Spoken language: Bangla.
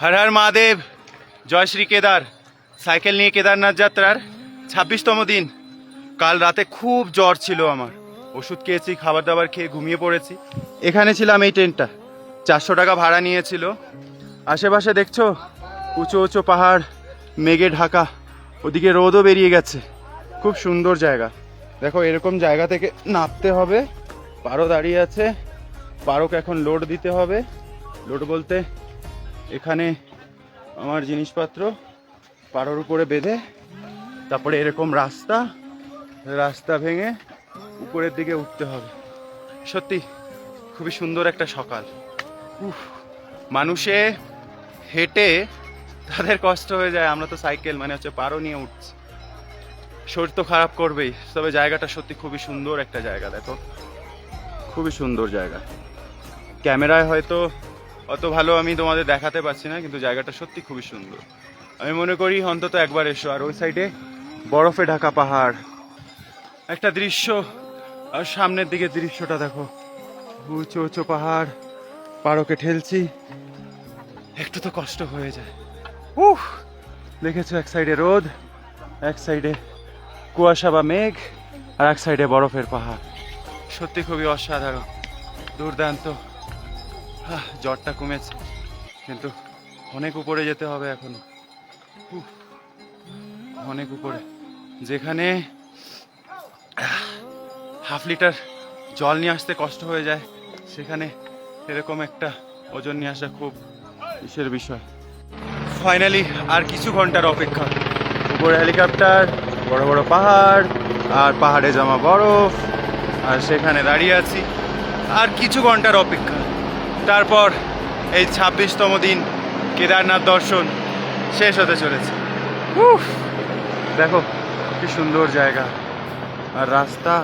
হর হর মহাদেব, জয় শ্রী কেদার। সাইকেল নিয়ে কেদারনাথ যাত্রার ছাব্বিশতম দিন। কাল রাতে খুব জ্বর ছিল আমার। ওষুধ খেয়েছি খাবার দাবার খেয়ে ঘুমিয়ে পড়েছি। এখানে ছিলাম এই টেন্টটা চারশো টাকা ভাড়া নিয়েছিল। আশেপাশে দেখছ, উঁচু উঁচু পাহাড়, মেঘে ঢাকা। ওদিকে রোদও বেরিয়ে গেছে। খুব সুন্দর জায়গা। দেখো, এরকম জায়গা থেকে নামতে হবে। পারো দাঁড়িয়ে আছে। পারোকে এখন লোড দিতে হবে। লোড বলতে এখানে আমার জিনিসপত্র পারোর উপরে বেঁধে তারপরে এরকম রাস্তা রাস্তা ভেঙে উপরের দিকে উঠতে হবে। সত্যি খুবই সুন্দর একটা সকাল। উফ, মানুষে হেঁটে তাদের কষ্ট হয়ে যায়। আমরা তো সাইকেল মানে হচ্ছে পারো নিয়ে উঠছি। শরীর তো খারাপ করবেই তবে জায়গাটা সত্যি খুবই সুন্দর একটা জায়গা দেখো। খুবই সুন্দর জায়গা। ক্যামেরায় হয়তো অত ভালো আমি তোমাদের দেখাতে পারছি না, কিন্তু জায়গাটা সত্যি খুবই সুন্দর। আমি মনে করি অন্তত একবার এসো, আর ওই সাইডে বরফে ঢাকা পাহাড়। একটা দৃশ্য, আর সামনের দিকে দৃশ্যটা দেখো। উঁচু উঁচু পাহাড়, পারকে ঠেলছি। একটু তো কষ্ট হয়ে যায়। উহ দেখেছ এক সাইডে রোদ, এক সাইডে কুয়াশা বা মেঘ, আর এক সাইডে বরফের পাহাড়। সত্যি খুবই অসাধারণ, দুর্দান্ত। জ্বরটা কমেছে। কিন্তু অনেক উপরে যেতে হবে এখন। অনেক উপরে। যেখানে হাফ লিটার জল নিয়ে আসতে কষ্ট হয়ে যায়, সেখানে এরকম একটা ওজন নিয়ে আসা খুব ইসের বিষয়। ফাইনালি আর কিছু ঘণ্টার অপেক্ষা। উপরে হেলিকপ্টার বড় বড় পাহাড়, আর পাহাড়ে জমা বরফ, আর সেখানে দাঁড়িয়ে আছি। আর কিছু ঘণ্টার অপেক্ষা। তারপর এই ছাব্বিশতম দিন কেদারনাথ দর্শন শেষ হতে চলেছে। দেখো, কি সুন্দর জায়গা। আর রাস্তা